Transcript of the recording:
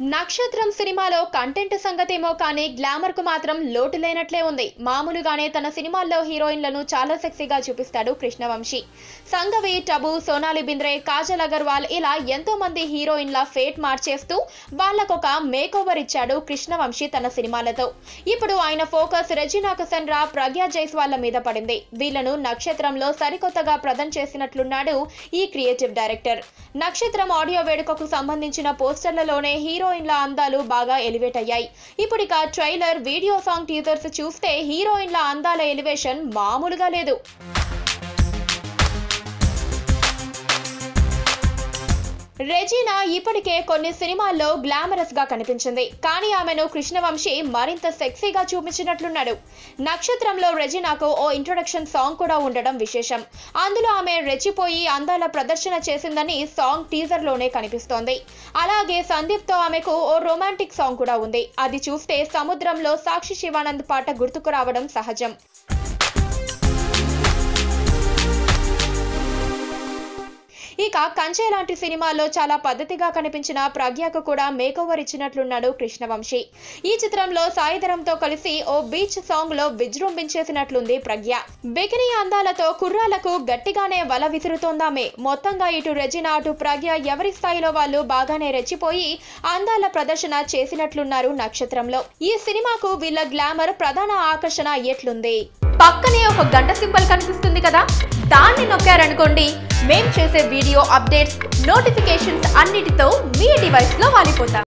నక్షత్రం సినిమాలో కంటెంట్ సంగతేమో కానీ గ్లామర్కు మాత్రం లోటు లేనట్లే ఉంది. మామూలుగానే తన సినిమాల్లో హీరోయిన్లను చాలా సెక్సీగా చూపిస్తాడు కృష్ణవంశీ. సంగవి టబు సోనాలి బింద్రే కాజల్ అగర్వాల్ ఇలా ఎంతో మంది హీరోయిన్ల ఫేట్ మార్చేస్తూ వాళ్ళకొక మేక్ ఓవర్ ఇచ్చాడు కృష్ణవంశీ తన సినిమాలతో. ఇప్పుడు ఆయన ఫోకస్ రెజినా కసన్రా ప్రజ్ఞా జైస్వాళ్ళ మీద పడింది. వీళ్ళను నక్షత్రంలో సరికొత్తగా ప్రదం చేసినట్లున్నాడు ఈ క్రియేటివ్ డైరెక్టర్. నక్షత్రం ఆడియో వేడుకకు సంబంధించిన పోస్టర్లలోనే హీరో హీరోయిన్ల అందాలు బాగా ఎలివేట్ అయ్యాయి. ఇప్పుడిక ట్రైలర్ వీడియో సాంగ్ టీజర్స్ చూస్తే హీరోయిన్ల అందాల ఎలివేషన్ మామూలుగా లేదు. రెజీనా ఇప్పటికే కొన్ని సినిమాల్లో గ్లామరస్గా కనిపించింది. కానీ ఆమెను కృష్ణవంశి మరింత సెక్సీగా చూపించినట్లున్నాడు. నక్షత్రంలో రెజీనాకు ఓ ఇంట్రొడక్షన్ సాంగ్ కూడా ఉండడం విశేషం. అందులో ఆమె రెచ్చిపోయి అందాల ప్రదర్శన చేసిందని సాంగ్ టీజర్లోనే కనిపిస్తోంది. అలాగే సందీప్తో ఆమెకు ఓ రొమాంటిక్ సాంగ్ కూడా ఉంది. అది చూస్తే సముద్రంలో సాక్షి శివానంద్ పాట గుర్తుకు రావడం సహజం. ఇక కంచే లాంటి సినిమాల్లో చాలా పద్ధతిగా కనిపించిన ప్రజ్ఞకు కూడా మేకోవర్ ఇచ్చినట్లున్నాడు కృష్ణవంశీ. ఈ చిత్రంలో సాయిధరంతో కలిసి ఓ బీచ్ సాంగ్లో విజృంభించేసినట్లుంది ప్రజ్ఞ. బికినీ అందాలతో కుర్రాలకు గట్టిగానే వల విసురుతోందామే. మొత్తంగా ఇటు రెజినా అటు ప్రజ్ఞ ఎవరి స్థాయిలో వాళ్ళు బాగానే రెచ్చిపోయి అందాల ప్రదర్శన చేసినట్లున్నారు నక్షత్రంలో. ఈ సినిమాకు వీళ్ళ గ్లామర్ ప్రధాన ఆకర్షణ ఎట్లుంది? పక్కనే ఒక గంట సింబల్ కనిపిస్తుంది కదా? దాన్ని నొక్కారనుకోండి మేం చేసే వీడియో అప్డేట్స్ నోటిఫికేషన్స్ అన్నిటితో మీ డివైస్లో వాలిపోతాం.